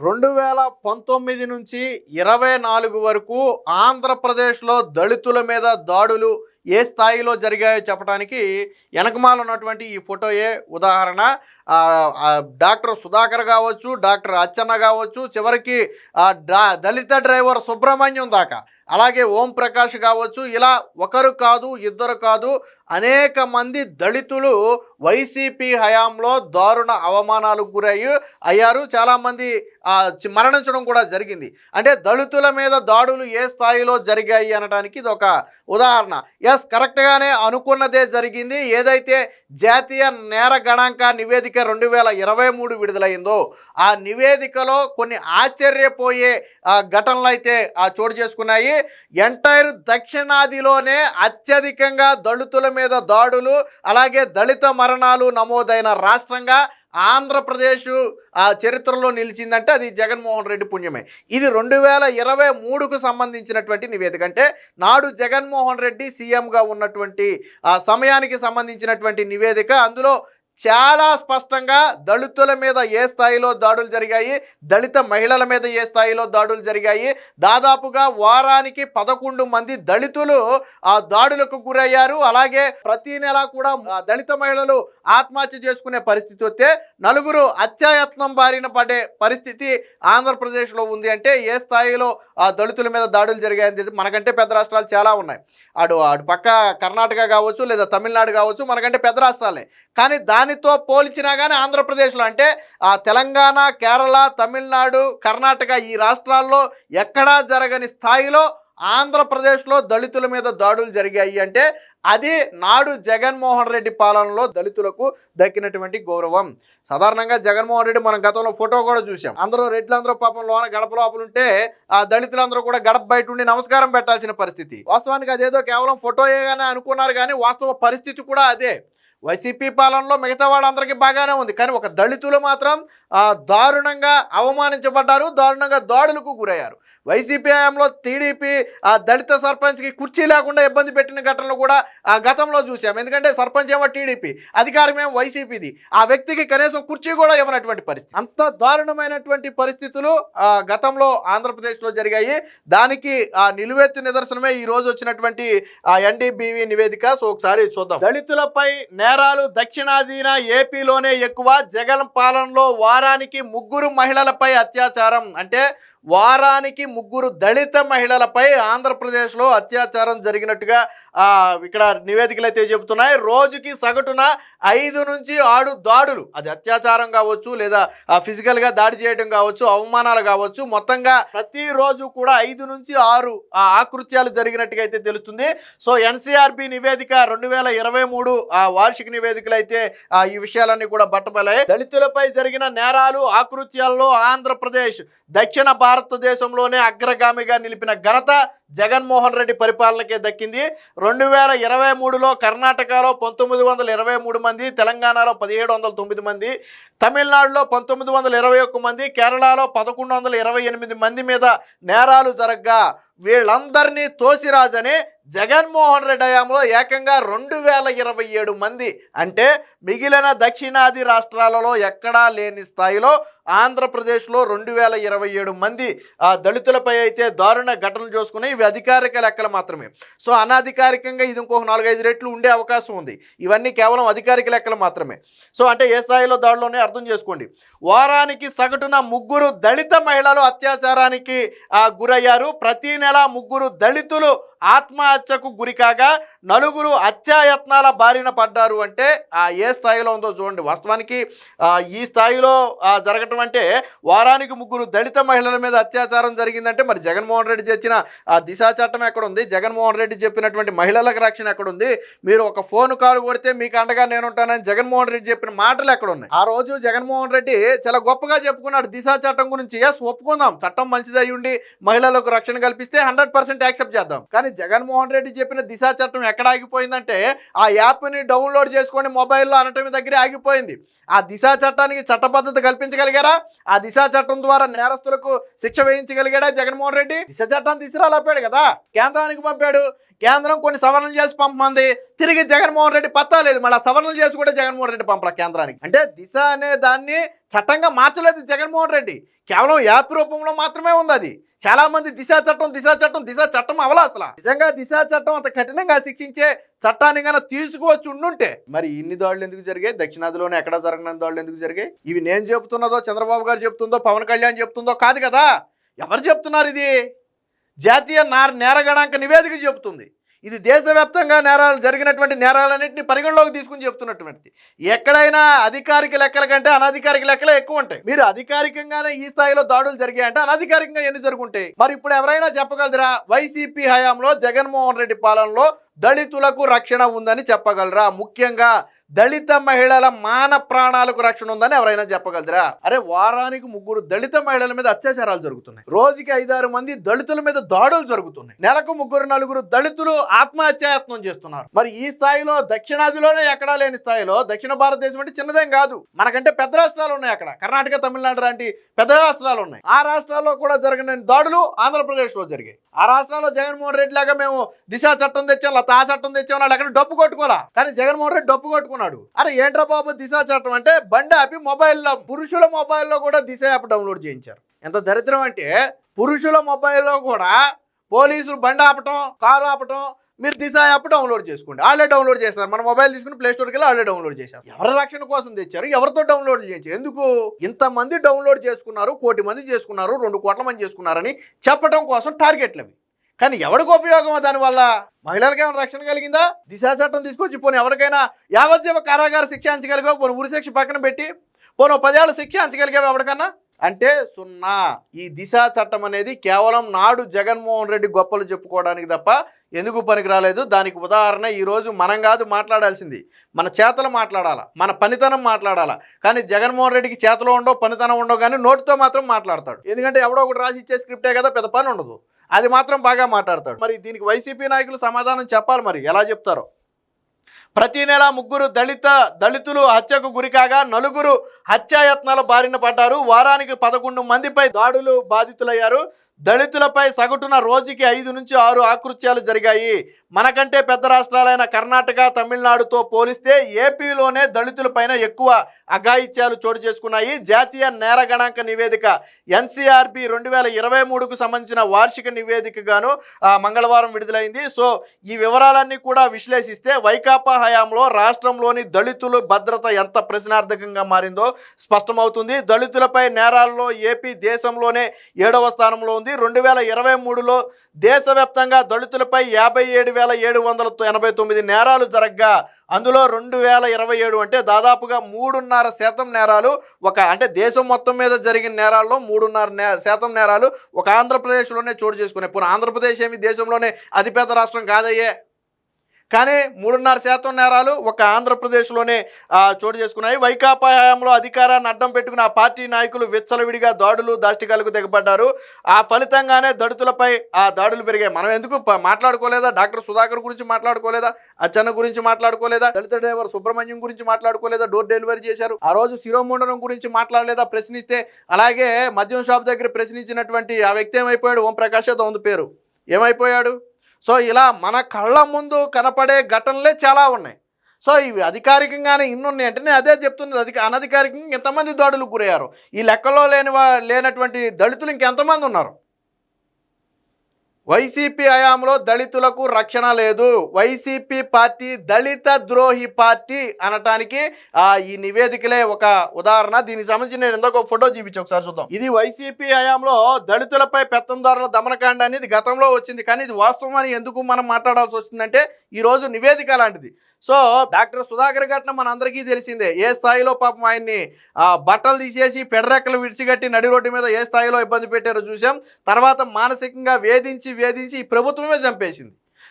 రెండు వేల పంతొమ్మిది నుంచి ఇరవై నాలుగు వరకు ఆంధ్రప్రదేశ్లో దళితుల మీద దాడులు ఏ స్థాయిలో జరిగాయో చెప్పడానికి వెనకమాల ఉన్నటువంటి ఈ ఫోటోయే ఉదాహరణ? డాక్టర్ సుధాకర్ కావచ్చు డాక్టర్ అచ్చన్న కావచ్చు చివరికి దళిత డ్రైవర్ సుబ్రహ్మణ్యం దాకా. అలాగే ఓం ప్రకాష్ కావచ్చు ఇలా ఒకరు కాదు ఇద్దరు కాదు అనేక మంది దళితులు వైసీపీ హయాంలో దారుణ అవమానాలకు గురయ్యి అయ్యారు. చాలామంది చి- మరణించడం కూడా జరిగింది. అంటే దళితుల మీద దాడులు ఏ స్థాయిలో జరిగాయి అనడానికి ఇది ఒక ఉదాహరణ. ఎస్ కరెక్ట్గానే అనుకున్నదే జరిగింది. ఏదైతే జాతీయ నేర గణాంక నివేదిక రెండు వేల ఇరవై మూడు విడుదలైందో ఆ నివేదికలో కొన్ని ఆశ్చర్యపోయే ఆ, ఘటనలు అయితే చోటు చేసుకున్నాయి. ఎంటైర్ దక్షిణాదిలోనే అత్యధికంగా దళితుల మీద దాడులు అలాగే దళిత మరణాలు నమోదైన రాష్ట్రంగా ఆంధ్రప్రదేశ్ ఆ చరిత్రలో నిలిచిందంటే అది జగన్మోహన్ రెడ్డి పుణ్యమే. ఇది రెండు వేల ఇరవై మూడుకు సంబంధించినటువంటి నివేదిక. అంటే నాడు జగన్మోహన్ రెడ్డి సీఎంగా ఉన్నటువంటి ఆ సమయానికి సంబంధించినటువంటి నివేదిక. అందులో చాలా స్పష్టంగా దళితుల మీద ఏ స్థాయిలో దాడులు జరిగాయి దళిత మహిళల మీద ఏ స్థాయిలో దాడులు జరిగాయి దాదాపుగా వారానికి పదకొండు మంది దళితులు ఆ దాడులకు గురయ్యారు. అలాగే ప్రతి నెల కూడా దళిత మహిళలు ఆత్మహత్య చేసుకునే పరిస్థితి వస్తే నలుగురు అత్యాయత్నం బారిన పడే పరిస్థితి ఆంధ్రప్రదేశ్లో ఉంది అంటే ఏ స్థాయిలో ఆ దళితుల మీద దాడులు జరిగాయని తెలిసి మనకంటే పెద్ద రాష్ట్రాలు చాలా ఉన్నాయి. అటు అటు పక్క కర్ణాటక కావచ్చు లేదా తమిళనాడు కావచ్చు మనకంటే పెద్ద రాష్ట్రాలే. కానీ దానితో పోల్చినా కానీ ఆంధ్రప్రదేశ్లో అంటే ఆ తెలంగాణ కేరళ తమిళనాడు కర్ణాటక ఈ రాష్ట్రాల్లో ఎక్కడా జరగని స్థాయిలో ఆంధ్రప్రదేశ్లో దళితుల మీద దాడులు జరిగాయి అంటే అది నాడు జగన్మోహన్ రెడ్డి పాలనలో దళితులకు దక్కినటువంటి గౌరవం. సాధారణంగా జగన్మోహన్ రెడ్డి మనం గతంలో ఫోటో కూడా చూసాం అందరూ రెడ్లందరూ పాపం లోన గడప లోపలుంటే ఆ దళితులందరూ కూడా గడప బయట ఉండి నమస్కారం పెట్టాల్సిన పరిస్థితి. వాస్తవానికి అదేదో కేవలం ఫోటోయేగానే అనుకున్నారు కానీ వాస్తవ పరిస్థితి కూడా అదే. వైసీపీ పాలనలో మిగతా వాళ్ళందరికీ బాగానే ఉంది. కానీ ఒక దళితులు మాత్రం దారుణంగా అవమానించబడ్డారు. దారుణంగా దాడులకు గురయ్యారు. వైసీపీ హయాంలో టీడీపీ ఆ దళిత సర్పంచ్కి కుర్చీ లేకుండా ఇబ్బంది పెట్టిన ఘటనలు కూడా ఆ గతంలో చూసాం. ఎందుకంటే సర్పంచ్ ఏమో టీడీపీ అధికారం ఏమో వైసీపీది. ఆ వ్యక్తికి కనీసం కుర్చీ కూడా ఇవ్వనటువంటి పరిస్థితి. అంత దారుణమైనటువంటి పరిస్థితులు గతంలో ఆంధ్రప్రదేశ్లో జరిగాయి. దానికి ఆ నిలువెత్తు నిదర్శనమే ఈ రోజు వచ్చినటువంటి ఆ ఎన్డీబీవీ నివేదిక. సో ఒకసారి చూద్దాం. దళితులపై నేరాలు దక్షిణాదిన ఏపీలోనే ఎక్కువ. జగన్ పాలనలో వారానికి ముగ్గురు మహిళలపై అత్యాచారం. అంటే వారానికి ముగ్గురు దళిత మహిళలపై ఆంధ్రప్రదేశ్లో అత్యాచారం జరిగినట్టుగా ఇక్కడ నివేదికలు అయితే చెబుతున్నాయి. రోజుకి సగటున ఐదు నుంచి ఆడు దాడులు. అది అత్యాచారం కావచ్చు లేదా ఫిజికల్గా దాడి చేయడం కావచ్చు అవమానాలు కావచ్చు మొత్తంగా ప్రతిరోజు కూడా ఐదు నుంచి ఆరు ఆ ఆకృత్యాలు జరిగినట్టుగా అయితే తెలుస్తుంది. సో ఎన్సీఆర్బి నివేదిక రెండు వేల ఇరవై మూడు ఆ వార్షిక నివేదికలు అయితే ఆ, ఈ విషయాలన్నీ కూడా బట్టబలాయి దళితులపై జరిగిన నేరాలు ఆకృత్యాల్లో ఆంధ్రప్రదేశ్ దక్షిణ భారతదేశంలోనే అగ్రగామిగా నిలిపిన ఘనత జగన్మోహన్ రెడ్డి పరిపాలనకే దక్కింది. రెండు వేల ఇరవై మూడులో కర్ణాటకలో పంతొమ్మిది వందల ఇరవై మూడు మంది తెలంగాణలో పదిహేడు వందల తొమ్మిది మంది తమిళనాడులో పంతొమ్మిది వందల ఇరవై ఒక్క మంది కేరళలో పదకొండు వందల ఇరవై ఎనిమిది మంది మీద నేరాలు జరగ్గా. వీళ్ళందరినీ తోసిరాజని జగన్మోహన్ రెడ్డి హయాంలో ఏకంగా రెండు వేల ఇరవై ఏడు మంది. అంటే మిగిలిన దక్షిణాది రాష్ట్రాలలో ఎక్కడా లేని స్థాయిలో ఆంధ్రప్రదేశ్లో రెండు వేల ఇరవై ఏడు మంది. ఆ దళితులపై అయితే దారుణ ఘటనలు చూసుకుని ఇవి అధికారిక లెక్కలు మాత్రమే. సో అనధికారికంగా ఇది ఇంకొక నాలుగైదు రెట్లు ఉండే అవకాశం ఉంది. ఇవన్నీ కేవలం అధికారిక లెక్కలు మాత్రమే. సో అంటే ఏ స్థాయిలో దాడులోనే అర్థం చేసుకోండి. వారానికి సగటున ముగ్గురు దళిత మహిళలు అత్యాచారానికి గురయ్యారు. ప్రతి నెల ముగ్గురు దళితులు ఆత్మహత్యకు గురికాగా నలుగురు హత్యాయత్నాల బారిన పడ్డారు అంటే ఆ ఏ స్థాయిలో ఉందో చూడండి. వాస్తవానికి ఈ స్థాయిలో జరగటం అంటే వారానికి ముగ్గురు దళిత మహిళల మీద అత్యాచారం జరిగిందంటే మరి జగన్మోహన్ రెడ్డి తెచ్చిన ఆ దిశా చట్టం ఎక్కడ ఉంది జగన్మోహన్ రెడ్డి చెప్పినటువంటి మహిళలకు రక్షణ ఎక్కడ ఉంది మీరు ఒక ఫోన్ కాల్ కొడితే మీకు అండగా నేను ఉంటానని జగన్మోహన్ రెడ్డి చెప్పిన మాటలు ఎక్కడ ఉన్నాయి ఆ రోజు జగన్మోహన్ రెడ్డి చాలా గొప్పగా చెప్పుకున్నాడు. దిశా చట్టం గురించి ఎస్ ఒప్పుకుందాం. చట్టం మంచిదయ్యుండి ఉండి మహిళలకు రక్షణ కల్పిస్తే హండ్రెడ్ పర్సెంట్ యాక్సెప్ట్ చేద్దాం. కానీ జగన్మోహన్ రెడ్డి చెప్పిన దిశా చట్టం ఎక్కడ ఆగిపోయిందంటే ఆ యాప్ని డౌన్లోడ్ చేసుకొని మొబైల్లో అనటమి దగ్గరే ఆగిపోయింది. ఆ దిశా చట్టానికి చట్టబద్ధత కల్పించగలిగారా? ఆ దిశా చట్టం ద్వారా నేరస్తులకు శిక్ష వేయించగలిగాడా జగన్మోహన్ రెడ్డి? దిశ చట్టాన్ని తీసుకురాలేపాడు కదా. కేంద్రానికి పంపాడు. కేంద్రం కొన్ని సవరణలు చేసి పంపమంది. తిరిగి జగన్మోహన్ రెడ్డి పత్తాలేదు మళ్ళీ సవరణలు చేసి కూడా జగన్మోహన్ రెడ్డి పంపల కేంద్రానికి. అంటే దిశ అనే దాన్ని చట్టంగా మార్చలేదు జగన్మోహన్ రెడ్డి. కేవలం యాప్ రూపంలో మాత్రమే ఉంది అది. చాలా మంది దిశా చట్టం దిశా చట్టం దిశా చట్టం అవలా అసలు. నిజంగా దిశా చట్టం అంత కఠినంగా శిక్షించే చట్టాన్ని కన్నా తీసుకువచ్చి ఉండుంటే. మరి ఇన్ని దాడులు ఎందుకు జరిగాయి? దక్షిణాదిలోనే ఎక్కడ జరగని దాడులు ఎందుకు జరిగాయి? ఇవి నేను చెబుతున్నదో చంద్రబాబు గారు చెప్తుందో పవన్ కళ్యాణ్ చెప్తుందో కాదు కదా. ఎవరు చెప్తున్నారు ఇది? జాతీయ నార నేర గణాంక నివేదిక చెబుతుంది. ఇది దేశవ్యాప్తంగా నేరాలు జరిగినటువంటి నేరాలన్నింటినీ పరిగణలోకి తీసుకుని చెప్తున్నటువంటి ఎక్కడైనా అధికారిక లెక్కల కంటే అనధికారిక లెక్కలే ఎక్కువ ఉంటాయి. మీరు అధికారికంగానే ఈ స్థాయిలో దాడులు జరిగాయంటే అనధికారికంగా ఎన్ని జరుగుంటాయి? మరి ఇప్పుడు ఎవరైనా చెప్పగలరా? వైసీపీ హయాంలో జగన్మోహన్ రెడ్డి పాలనలో దళితులకు రక్షణ ఉందని చెప్పగలరా? ముఖ్యంగా దళిత మహిళల మాన ప్రాణాలకు రక్షణ ఉందని ఎవరైనా చెప్పగలరా? అరే వారానికి ముగ్గురు దళిత మహిళల మీద అత్యాచారాలు జరుగుతున్నాయి. రోజుకి ఐదారు మంది దళితుల మీద దాడులు జరుగుతున్నాయి. నెలకు ముగ్గురు నలుగురు దళితులు ఆత్మహత్యాయత్నం చేస్తున్నారు. మరి ఈ స్థాయిలో దక్షిణాదిలోనే ఎక్కడా లేని స్థాయిలో దక్షిణ భారతదేశం అంటే చిన్నదేం కాదు. మనకంటే పెద్ద రాష్ట్రాలు ఉన్నాయి అక్కడ. కర్ణాటక తమిళనాడు లాంటి పెద్ద రాష్ట్రాలు ఉన్నాయి. ఆ రాష్ట్రాల్లో కూడా జరిగిన దాడులు ఆంధ్రప్రదేశ్లో జరిగాయి. ఆ రాష్ట్రాల్లో జగన్మోహన్ రెడ్డి లాగా మేము దిశా చట్టం తెచ్చాం లేకపోతే ఆ చట్టం తెచ్చాం వాళ్ళు ఎక్కడ డప్పు కొట్టుకోవాలా? కానీ జగన్మోహన్ రెడ్డి డప్పు అనుకున్నాడు అరే ఏంట్రా బాబు దిశా చట్టం? అంటే బండి ఆపి మొబైల్లో పురుషుల మొబైల్లో కూడా దిశ యాప్ డౌన్లోడ్ చేయించారు. ఎంత దరిద్రం అంటే పురుషుల మొబైల్లో కూడా పోలీసులు బండి ఆపటం కారు ఆపటం మీరు దిశ యాప్ డౌన్లోడ్ చేసుకోండి. వాళ్ళే డౌన్లోడ్ చేస్తారు. మన మొబైల్ తీసుకుని ప్లే స్టోర్కి వెళ్ళి వాళ్ళే డౌన్లోడ్ చేశారు. ఎవరి రక్షణ కోసం తెచ్చారు? ఎవరితో డౌన్లోడ్ చేయించారు? ఎందుకు? ఇంతమంది డౌన్లోడ్ చేసుకున్నారు కోటి మంది చేసుకున్నారు రెండు కోట్ల మంది చేసుకున్నారని చెప్పడం కోసం టార్గెట్లు అవి కానీ ఎవరికి ఉపయోగం దానివల్ల మహిళలకి ఏమైనా రక్షణ కలిగిందా? దిశా చట్టం తీసుకొచ్చి పోనీ ఎవరికైనా యావజ్జీవ కారాగార శిక్ష అంచగలిగా పోను ఉరి శిక్ష పక్కన పెట్టి పోను పదేళ్ళ శిక్ష అంచగలిగావు ఎవరికన్నా? అంటే సున్నా ఈ దిశా చట్టం అనేది కేవలం నాడు జగన్మోహన్ రెడ్డి గొప్పలు చెప్పుకోవడానికి తప్ప ఎందుకు పనికి రాలేదు దానికి ఉదాహరణ ఈరోజు మనం కాదు మాట్లాడాల్సింది. మన చేతలు మాట్లాడాలా? మన పనితనం మాట్లాడాలా? కానీ జగన్మోహన్ రెడ్డికి చేతలో ఉండవు పనితనం ఉండవు కానీ నోటితో మాత్రం మాట్లాడతాడు. ఎందుకంటే ఎవడో ఒకటి రాసి ఇచ్చే స్క్రిప్టే కదా పెద్ద పని ఉండదు. అది మాత్రం బాగా మాట్లాడతాడు. మరి దీనికి వైసీపీ నాయకులు సమాధానం చెప్పాలి మరి? ఎలా చెప్తారో? ప్రతి నెల ముగ్గురు దళిత దళితులు హత్యకు గురికాగా నలుగురు హత్యాయత్నాల బారిన పడ్డారు. వారానికి పదకొండు మందిపై దాడులు బాధితులయ్యారు. దళితులపై సగటున రోజుకి ఐదు నుంచి ఆరు ఆకృత్యాలు జరిగాయి. మనకంటే పెద్ద రాష్ట్రాలైన కర్ణాటక తమిళనాడుతో పోలిస్తే ఏపీలోనే దళితులపైన ఎక్కువ అఘాయిత్యాలు చోటు చేసుకున్నాయి. జాతీయ నేర గణాంక నివేదిక ఎన్సీఆర్బి రెండు వేల ఇరవై మూడుకు సంబంధించిన వార్షిక నివేదికగాను ఆ, మంగళవారం విడుదలైంది. సో ఈ వివరాలన్నీ కూడా విశ్లేషిస్తే వైకాపా హయాంలో రాష్ట్రంలోని దళితులు భద్రత ఎంత ప్రశ్నార్థకంగా మారిందో స్పష్టమవుతుంది. దళితులపై నేరాల్లో ఏపీ దేశంలోనే ఏడవ స్థానంలో ఉంది. రెండు వేల ఇరవై మూడులో దేశవ్యాప్తంగా దళితులపై యాభై ఏడు వేల ఏడు వందల ఎనభై తొమ్మిది నేరాలు జరగ్గా. అందులో రెండు వేల ఇరవై ఏడు అంటే దాదాపుగా మూడున్నర శాతం నేరాలు ఒక అంటే దేశం మొత్తం మీద జరిగిన నేరాల్లో మూడున్నర నే శాతం నేరాలు ఒక ఆంధ్రప్రదేశ్లోనే చోటు చేసుకునే పోనీ ఆంధ్రప్రదేశ్ ఏమి దేశంలోనే అతిపెద్ద రాష్ట్రం కాదయ్యే కానీ మూడున్నర శాతం నేరాలు ఒక ఆంధ్రప్రదేశ్లోనే చోటు చేసుకున్నాయి. వైకాపా హయాంలో అధికారాన్ని అడ్డం పెట్టుకున్న ఆ పార్టీ నాయకులు విచ్చలవిడిగా దాడులు దాష్టికాలకు దిగబడ్డారు ఆ ఫలితంగానే దళితులపై ఆ దాడులు పెరిగాయి. మనం ఎందుకు మాట్లాడుకోలేదా? డాక్టర్ సుధాకర్ గురించి మాట్లాడుకోలేదా? అచ్చన్న గురించి మాట్లాడుకోలేదా? దళిత డ్రైవర్ సుబ్రహ్మణ్యం గురించి మాట్లాడుకోలేదా? డోర్ డెలివరీ చేశారు. ఆ రోజు శిరోముండనం గురించి మాట్లాడలేదా? ప్రశ్నిస్తే అలాగే మద్యం షాప్ దగ్గర ప్రశ్నించినటువంటి ఆ వ్యక్తి ఏమైపోయాడు? ఓం ప్రకాష్ యాదవ్ పేరు. ఏమైపోయాడు? సో ఇలా మన కళ్ళ ముందు కనపడే ఘటనలే చాలా ఉన్నాయి. సో ఇవి అధికారికంగానే ఇన్ని ఉన్నాయి అంటే నేను అదే చెప్తున్నది. అధిక అనధికారికంగా ఎంతమంది దాడులకు గురయ్యారు. ఈ లెక్కలో లేని లేనటువంటి దళితులు ఇంకెంతమంది ఉన్నారు? వైసీపీ హయాంలో దళితులకు రక్షణ లేదు. వైసీపీ పార్టీ దళిత ద్రోహి పార్టీ అనటానికి ఆ, ఈ నివేదికలే ఒక ఉదాహరణ. దీనికి సంబంధించి నేను ఎందుకో ఫోటో చూపించి ఒకసారి చూద్దాం. ఇది వైసీపీ హయాంలో దళితులపై పెత్తందారుల దమనకాండ అనేది గతంలో వచ్చింది. కానీ ఇది వాస్తవం ఎందుకు మనం మాట్లాడాల్సి వచ్చిందంటే ఈ రోజు నివేదిక లాంటిది. సో డాక్టర్ సుధాకర్ ఘటన మన అందరికీ తెలిసిందే. ఏ స్థాయిలో పాపం ఆయన్ని బట్టలు తీసేసి పెడరెక్కలు విడిచిగట్టి నడి రోడ్డు మీద ఏ స్థాయిలో ఇబ్బంది పెట్టారో చూసాం తర్వాత మానసికంగా వేధించి వేధించి ఈ ప్రభుత్వమే చంపేసింది.